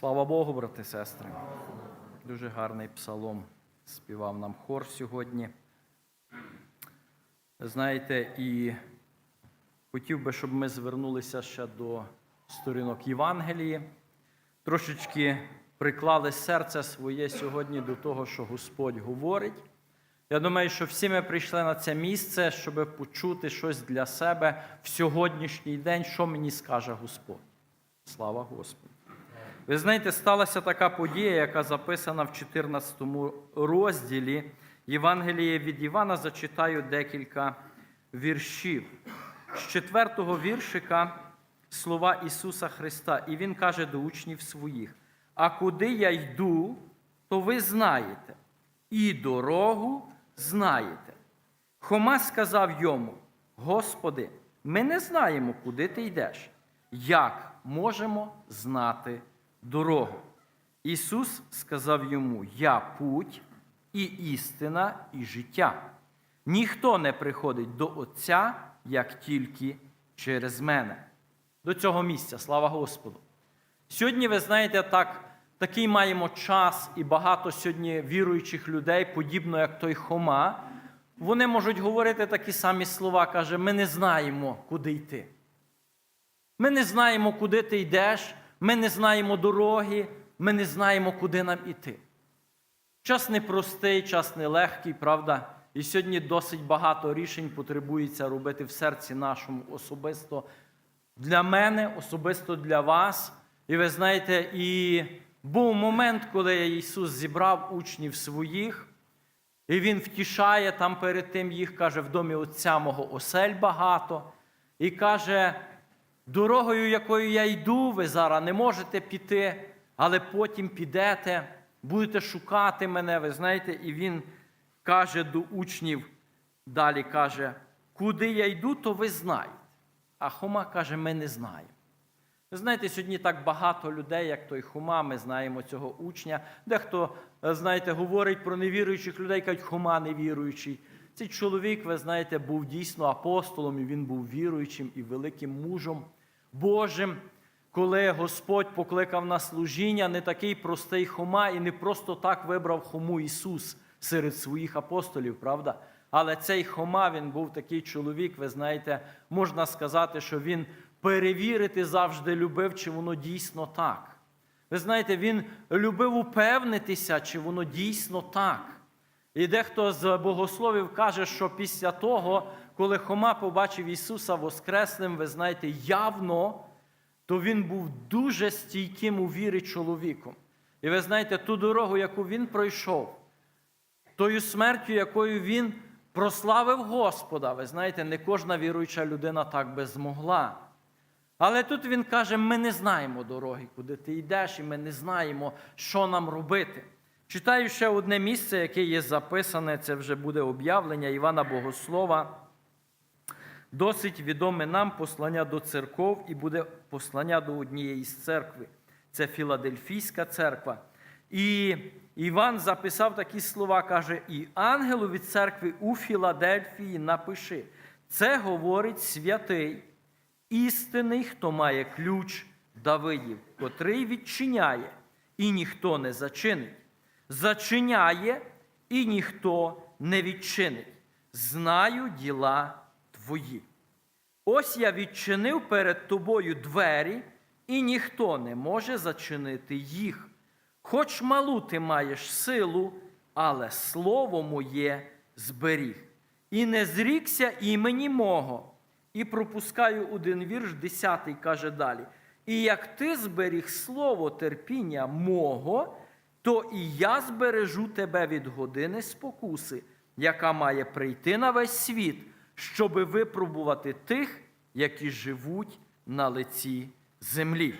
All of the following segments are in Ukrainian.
Слава Богу, брати і сестри. Дуже гарний псалом співав нам хор сьогодні. Знаєте, і хотів би, щоб ми звернулися ще до сторінок Євангелії, трошечки приклали серце своє сьогодні до того, що Господь говорить. Я думаю, що всі ми прийшли на це місце, щоб почути щось для себе в сьогоднішній день, що мені скаже Господь. Слава Господу! Ви знаєте, сталася така подія, яка записана в 14 розділі Євангелія від Івана. Зачитаю декілька віршів. З четвертого віршика слова Ісуса Христа. І Він каже до учнів своїх: А куди я йду, то ви знаєте, і дорогу знаєте. Хома сказав йому: Господи, ми не знаємо, куди ти йдеш. Як можемо знати дорогу? Ісус сказав йому: Я путь і істина, і життя. Ніхто не приходить до Отця, як тільки через мене. До цього місця, слава Господу. Сьогодні, ви знаєте, так, такий маємо час, і багато сьогодні віруючих людей, подібно як той Хома, вони можуть говорити такі самі слова, каже, ми не знаємо, куди йти. Ми не знаємо, куди ти йдеш, ми не знаємо дороги, ми не знаємо, куди нам іти. Час непростий, час нелегкий, правда? І сьогодні досить багато рішень потребується робити в серці нашому особисто для мене, особисто для вас. І ви знаєте, і був момент, коли Ісус зібрав учнів своїх, і Він втішає там перед тим їх, каже, в домі Отця мого осель багато, і каже, дорогою, якою я йду, ви зараз не можете піти, але потім підете, будете шукати мене, ви знаєте, і Він каже до учнів, далі каже, куди я йду, то ви знаєте. А Хома каже, ми не знаємо. Ви знаєте, сьогодні так багато людей, як той Хома, ми знаємо цього учня. Дехто, е, знаєте, говорить про невіруючих людей, кажуть, Хома невіруючий. Цей чоловік, ви знаєте, був дійсно апостолом, і він був віруючим і великим мужем Божим. Коли Господь покликав на служіння, не такий простий Хома, і не просто так вибрав Хому Ісус серед своїх апостолів, правда? Але цей Хома, він був такий чоловік, ви знаєте, можна сказати, що він перевірити завжди любив, чи воно дійсно так. Ви знаєте, він любив упевнитися, чи воно дійсно так. І дехто з богословів каже, що після того, коли Хома побачив Ісуса Воскресним, ви знаєте, явно, то він був дуже стійким у вірі чоловіком. І ви знаєте, ту дорогу, яку він пройшов, тою смертю, якою він прославив Господа. Ви знаєте, не кожна віруюча людина так би змогла. Але тут він каже: ми не знаємо дороги, куди ти йдеш, і ми не знаємо, що нам робити. Читаю ще одне місце, яке є записане, це вже буде об'явлення Івана Богослова. Досить відоме нам послання до церков і буде послання до однієї з церкви. Це Філадельфійська церква. І Іван записав такі слова, каже: І ангелу від церкви у Філадельфії напиши. Це говорить святий, істинний, хто має ключ Давидів, котрий відчиняє, і ніхто не зачинить. Зачиняє, і ніхто не відчинить. Знаю діла твої. Ось я відчинив перед тобою двері, і ніхто не може зачинити їх. Хоч малу ти маєш силу, але слово моє зберіг. І не зрікся імені мого. І пропускаю один вірш, десятий каже далі. І як ти зберіг слово терпіння мого, то і я збережу тебе від години спокуси, яка має прийти на весь світ, щоби випробувати тих, які живуть на лиці землі.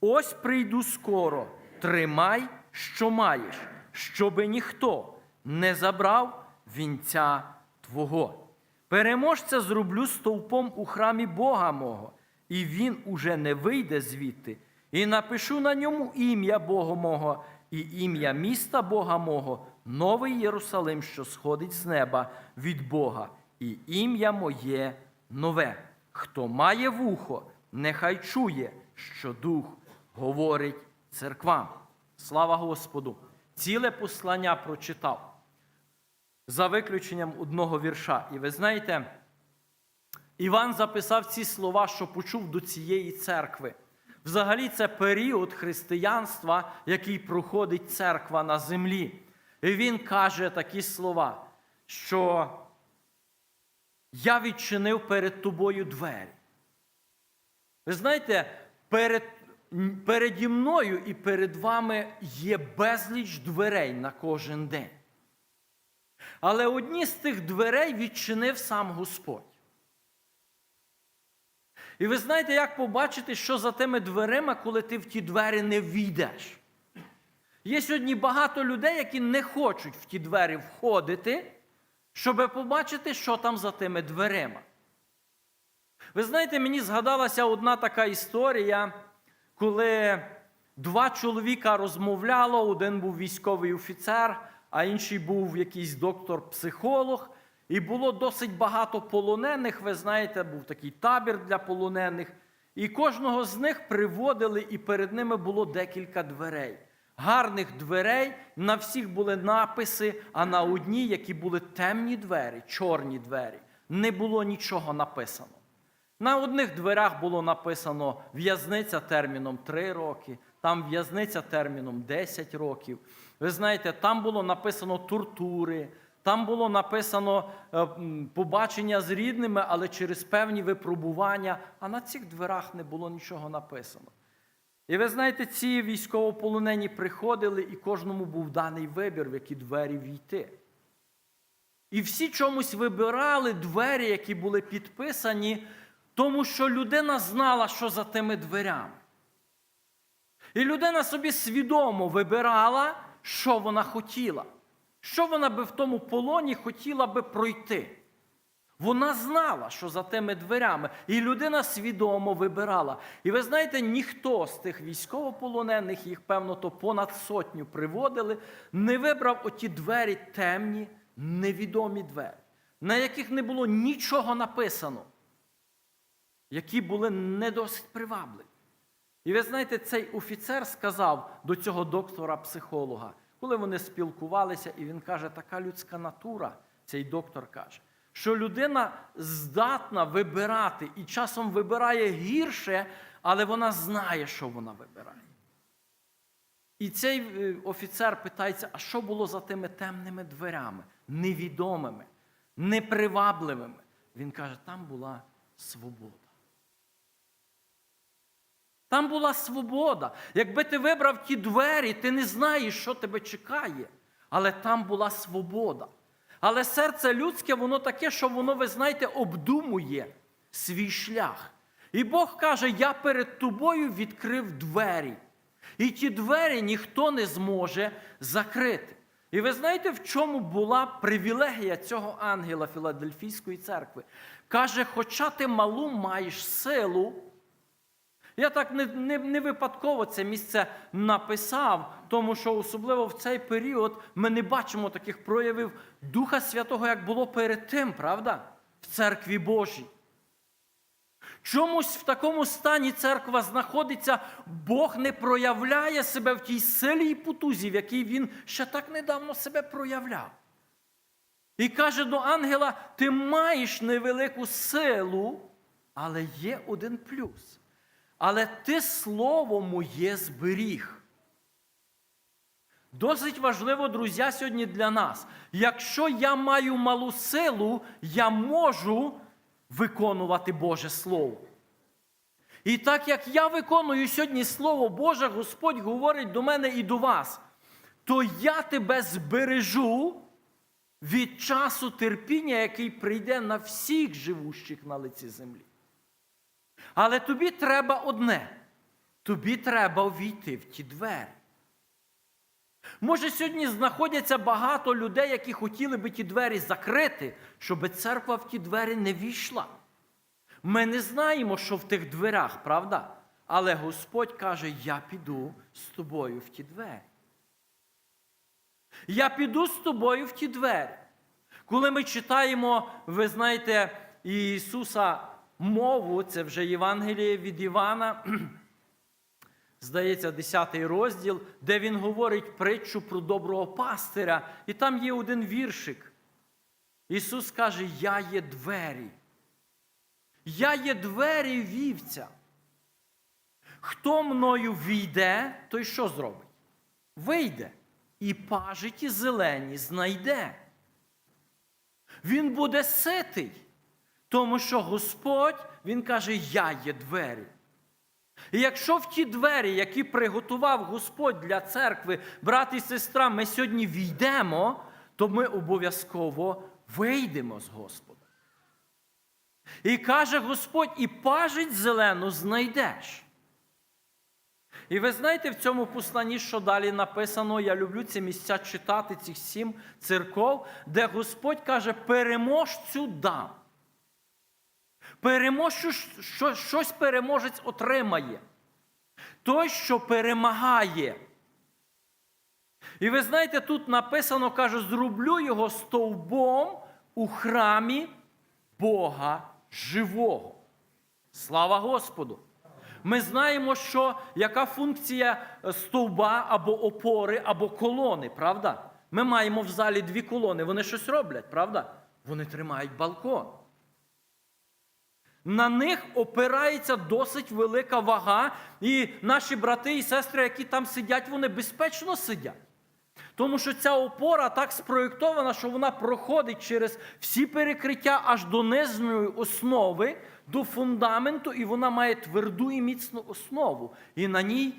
Ось прийду скоро, тримай, що маєш, щоби ніхто не забрав вінця твого. Переможця зроблю стовпом у храмі Бога мого, і він уже не вийде звідти, і напишу на ньому ім'я Бога мого, і ім'я міста Бога мого, новий Єрусалим, що сходить з неба від Бога, і ім'я моє нове. Хто має вухо, нехай чує, що Дух говорить церквам. Слава Господу! Ціле послання прочитав за виключенням одного вірша. І ви знаєте, Іван записав ці слова, що почув до цієї церкви. Взагалі, це період християнства, який проходить церква на землі. І він каже такі слова, що я відчинив перед тобою двері. Ви знаєте, перед, переді мною і перед вами є безліч дверей на кожен день. Але одні з тих дверей відчинив сам Господь. І ви знаєте, як побачити, що за тими дверима, коли ти в ті двері не війдеш. Є сьогодні багато людей, які не хочуть в ті двері входити, щоб побачити, що там за тими дверима. Ви знаєте, мені згадалася одна така історія, коли два чоловіка розмовляло, один був військовий офіцер, а інший був якийсь доктор-психолог. І було досить багато полонених. Ви знаєте, був такий табір для полонених. І кожного з них приводили, і перед ними було декілька дверей. Гарних дверей, на всіх були написи, а на одній, які були темні двері, чорні двері, не було нічого написано. На одних дверях було написано в'язниця терміном 3 роки, там в'язниця терміном 10 років. Ви знаєте, там було написано тортури, там було написано е, побачення з рідними, але через певні випробування, а на цих дверях не було нічого написано. І ви знаєте, ці військовополонені приходили, і кожному був даний вибір, в які двері війти. І всі чомусь вибирали двері, які були підписані, тому що людина знала, що за тими дверями. І людина собі свідомо вибирала, що вона хотіла, що вона би в тому полоні хотіла би пройти. Вона знала, що за тими дверями, і людина свідомо вибирала. І ви знаєте, ніхто з тих військовополонених, їх, певно, то понад сотню приводили, не вибрав оті двері темні, невідомі двері, на яких не було нічого написано, які були не досить привабливі. І ви знаєте, цей офіцер сказав до цього доктора-психолога, коли вони спілкувалися, і він каже, така людська натура, цей доктор каже, що людина здатна вибирати і часом вибирає гірше, але вона знає, що вона вибирає. І цей е, офіцер питається, а що було за тими темними дверями, невідомими, непривабливими? Він каже, там була свобода. Там була свобода. Якби ти вибрав ті двері, ти не знаєш, що тебе чекає. Але там була свобода. Але серце людське, воно таке, що воно, ви знаєте, обдумує свій шлях. І Бог каже: Я перед тобою відкрив двері. І ті двері ніхто не зможе закрити. І ви знаєте, в чому була привілегія цього ангела Філадельфійської церкви? Каже, хоча ти малу маєш силу, я так не, не, не випадково це місце написав, тому що особливо в цей період ми не бачимо таких проявів Духа Святого, як було перед тим, правда? В церкві Божій. Чомусь в такому стані церква знаходиться, Бог не проявляє себе в тій силі і потузі, в якій він ще так недавно себе проявляв. І каже до ангела: ти маєш невелику силу, але є один плюс. Але ти слово моє зберіг. Досить важливо, друзі, сьогодні для нас. Якщо я маю малу силу, я можу виконувати Боже Слово. І так як я виконую сьогодні Слово Боже, Господь говорить до мене і до вас, то я тебе збережу від часу терпіння, який прийде на всіх живущих на лиці землі. Але тобі треба одне. Тобі треба увійти в ті двері. Може, сьогодні знаходяться багато людей, які хотіли би ті двері закрити, щоб церква в ті двері не війшла. Ми не знаємо, що в тих дверях, правда? Але Господь каже: Я піду з тобою в ті двері. Я піду з тобою в ті двері. Коли ми читаємо, ви знаєте, Ісуса мову, це вже Євангеліє від Івана, здається, 10 розділ, де він говорить притчу про доброго пастиря. І там є один віршик. Ісус каже: Я є двері. Я є двері вівця. Хто мною війде, той що зробить? Вийде і пажиті зелені знайде. Він буде ситий, тому що Господь, Він каже, я є двері. І якщо в ті двері, які приготував Господь для церкви, брат і сестра, ми сьогодні війдемо, то ми обов'язково вийдемо з Господа. І каже Господь, і пажить зелену знайдеш. І ви знаєте в цьому посланні, що далі написано, я люблю ці місця читати, цих сім церков, де Господь каже, переможцю дам. Переможцю, що, щось переможець отримає. Той, що перемагає. І ви знаєте, тут написано, каже, зроблю його стовбом у храмі Бога живого. Слава Господу! Ми знаємо, що яка функція стовба або опори, або колони, правда? Ми маємо в залі дві колони. Вони щось роблять, правда? Вони тримають балкон. На них опирається досить велика вага, і наші брати і сестри, які там сидять, вони безпечно сидять. Тому що ця опора так спроєктована, що вона проходить через всі перекриття аж до нижньої основи, до фундаменту, і вона має тверду і міцну основу. І на ній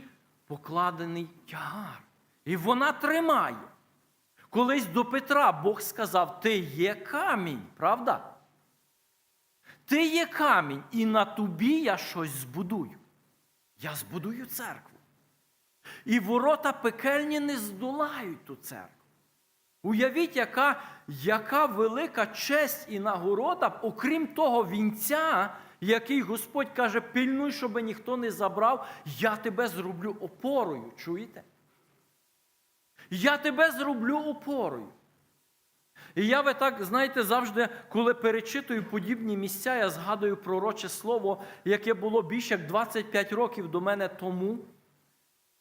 покладений тягар. І вона тримає. Колись до Петра Бог сказав: Ти є камінь, правда? Ти є камінь, і на тобі я щось збудую. Я збудую церкву. І ворота пекельні не здолають ту церкву. Уявіть, яка, яка велика честь і нагорода, окрім того вінця, який Господь каже, пильнуй, щоб ніхто не забрав, я тебе зроблю опорою. Чуєте? Я тебе зроблю опорою. І я ви так, знаєте, завжди, коли перечитую подібні місця, я згадую пророче слово, яке було більше як 25 років до мене тому.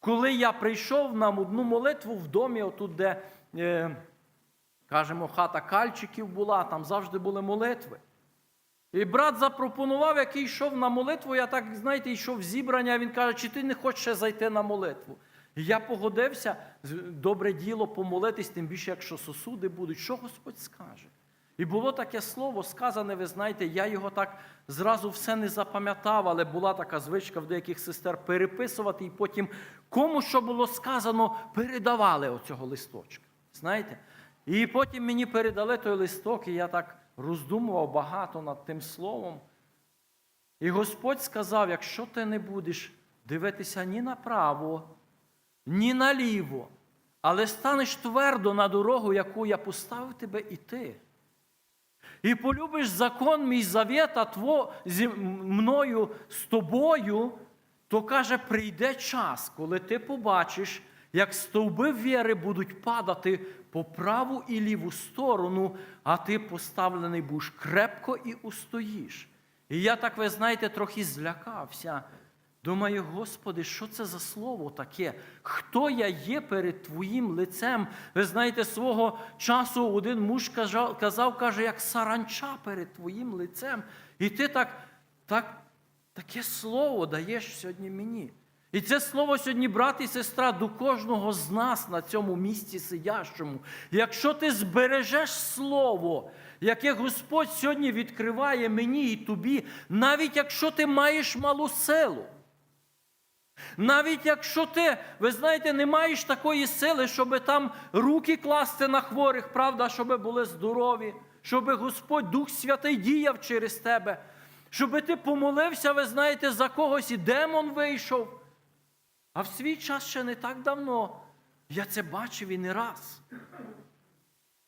Коли я прийшов на одну молитву в домі, отут, де, е, кажемо, хата кальчиків була, там завжди були молитви. І брат запропонував, який йшов на молитву, я так, знаєте, йшов в зібрання, він каже, чи ти не хочеш зайти на молитву? І я погодився, добре діло помолитись, тим більше, якщо сосуди будуть, що Господь скаже? І було таке слово сказане, ви знаєте, я його так зразу все не запам'ятав, але була така звичка в деяких сестер переписувати, і потім кому що було сказано, передавали оцього листочка. Знаєте? І потім мені передали той листок, і я так роздумував багато над тим словом. І Господь сказав: якщо ти не будеш дивитися ні направо, ні наліво, але станеш твердо на дорогу, яку я поставив тебе іти. І полюбиш закон мій завета тво, зі мною з тобою, то каже, прийде час, коли ти побачиш, як стовби віри будуть падати по праву і ліву сторону, а ти поставлений будеш крепко і устоїш. І я так, ви знаєте, трохи злякався. Думаю, Господи, що це за слово таке? Хто я є перед Твоїм лицем? Ви знаєте, свого часу один муж казав, каже, як саранча перед Твоїм лицем. І ти так, так, таке слово даєш сьогодні мені. І це слово сьогодні, брат і сестра, до кожного з нас на цьому місці сидящому. Якщо ти збережеш слово, яке Господь сьогодні відкриває мені і тобі, навіть якщо ти маєш малу силу. Навіть якщо ти, ви знаєте, не маєш такої сили, щоб там руки класти на хворих, правда, щоб були здорові, щоб Господь Дух Святий діяв через тебе, щоб ти помолився, ви знаєте, за когось і демон вийшов. А в свій час ще не так давно я це бачив і не раз.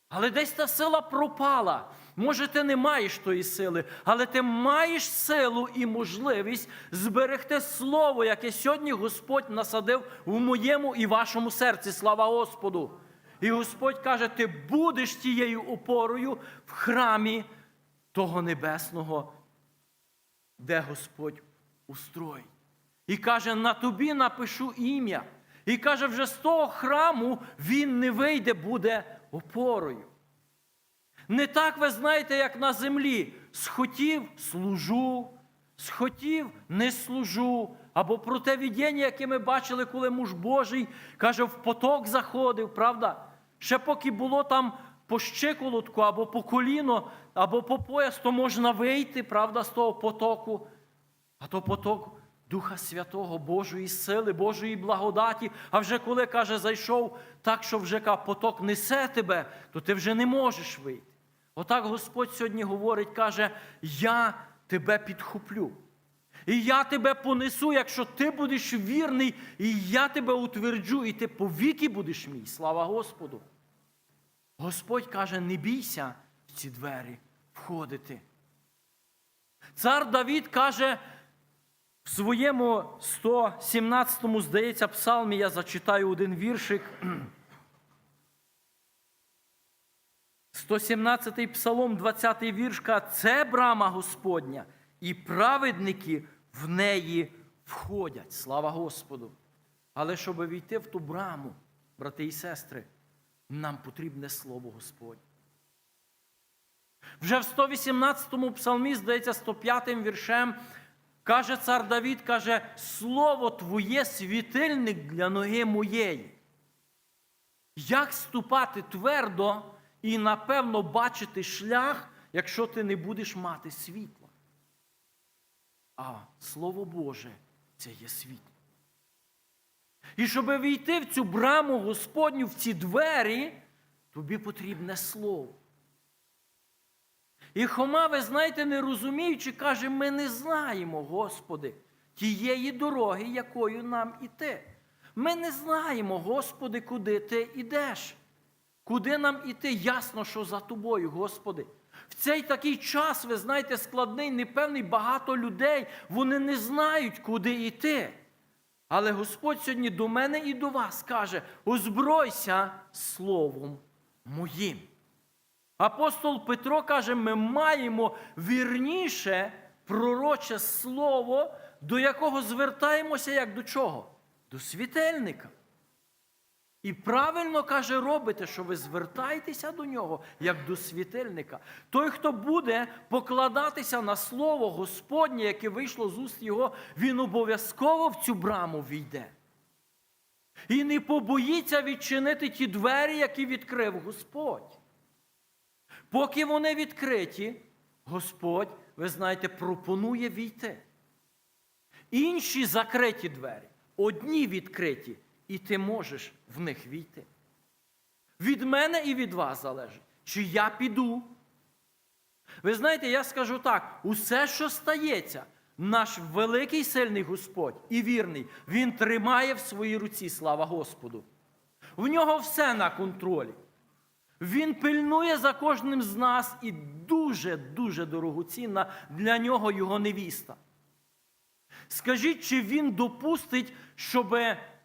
Але десь та сила пропала. Може, ти не маєш тої сили, але ти маєш силу і можливість зберегти слово, яке сьогодні Господь насадив в моєму і вашому серці. Слава Господу! І Господь каже: ти будеш тією опорою в храмі того небесного, де Господь устроїть. І каже: на тобі напишу ім'я. І каже, вже з того храму він не вийде, буде опорою. Не так ви знаєте, як на землі. Схотів служу, схотів не служу. Або про те видіння, яке ми бачили, коли муж Божий каже, в поток заходив, правда? Ще поки було там по щиколотку, або по коліно, або по пояс, то можна вийти, правда, з того потоку. А то поток Духа Святого, Божої сили, Божої благодаті. А вже коли каже, зайшов так, що вже поток несе тебе, то ти вже не можеш вийти. Отак Господь сьогодні говорить, каже: Я тебе підхоплю. І я тебе понесу, якщо ти будеш вірний, і я тебе утверджу, і ти повіки будеш мій. Слава Господу. Господь каже: не бійся в ці двері входити. Цар Давід каже в своєму 117-му, здається, псалмі, я зачитаю один віршик. 117-й псалом, 20-й вірш, це брама Господня, і праведники в неї входять. Слава Господу! Але щоб війти в ту браму, брати і сестри, нам потрібне Слово Господнє. Вже в 118-му псалмі, здається, 105-м віршем, каже цар Давід, каже, Слово Твоє світильник для ноги моєї. Як ступати твердо і, напевно, бачити шлях, якщо ти не будеш мати світла? А Слово Боже це є світло. І щоб війти в цю браму Господню, в ці двері, тобі потрібне слово. І Хома, ви знаєте, не розуміючи, каже, ми не знаємо, Господи, тієї дороги, якою нам іти. Ми не знаємо, Господи, куди ти йдеш. Куди нам іти? Ясно, що за тобою, Господи. В цей такий час, ви знаєте, складний, непевний, багато людей, вони не знають, куди йти. Але Господь сьогодні до мене і до вас каже: озбройся словом моїм. Апостол Петро каже, ми маємо вірніше пророче слово, до якого звертаємося як до чого? До світильника. І правильно каже, робите, що ви звертаєтеся до нього як до світильника. Той, хто буде покладатися на слово Господнє, яке вийшло з уст його, він обов'язково в цю браму війде. І не побоїться відчинити ті двері, які відкрив Господь. Поки вони відкриті, Господь, ви знаєте, пропонує війти. Інші закриті двері, одні відкриті, і ти можеш в них війти. Від мене і від вас залежить, чи я піду. Ви знаєте, я скажу так: усе, що стається, наш великий сильний Господь і вірний, Він тримає в своїй руці, слава Господу. В нього все на контролі. Він пильнує за кожним з нас і дуже-дуже дорогоцінна для нього його невіста. Скажіть, чи він допустить, щоб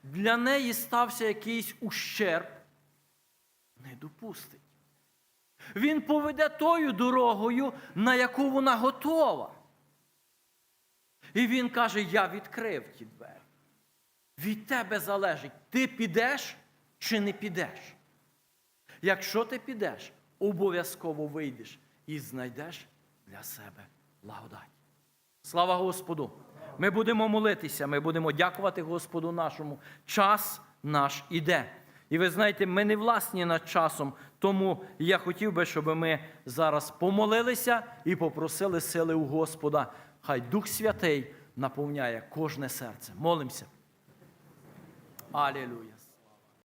для неї стався якийсь ущерб? Не допустить. Він поведе тою дорогою, на яку вона готова. І він каже: Я відкрив ті двері. Від тебе залежить, ти підеш чи не підеш. Якщо ти підеш, обов'язково вийдеш і знайдеш для себе благодать. Слава Господу! Ми будемо молитися, ми будемо дякувати Господу нашому. Час наш іде. І ви знаєте, ми не власні над часом, тому я хотів би, щоб ми зараз помолилися і попросили сили у Господа. Хай Дух Святий наповняє кожне серце. Молимося. Алілуя.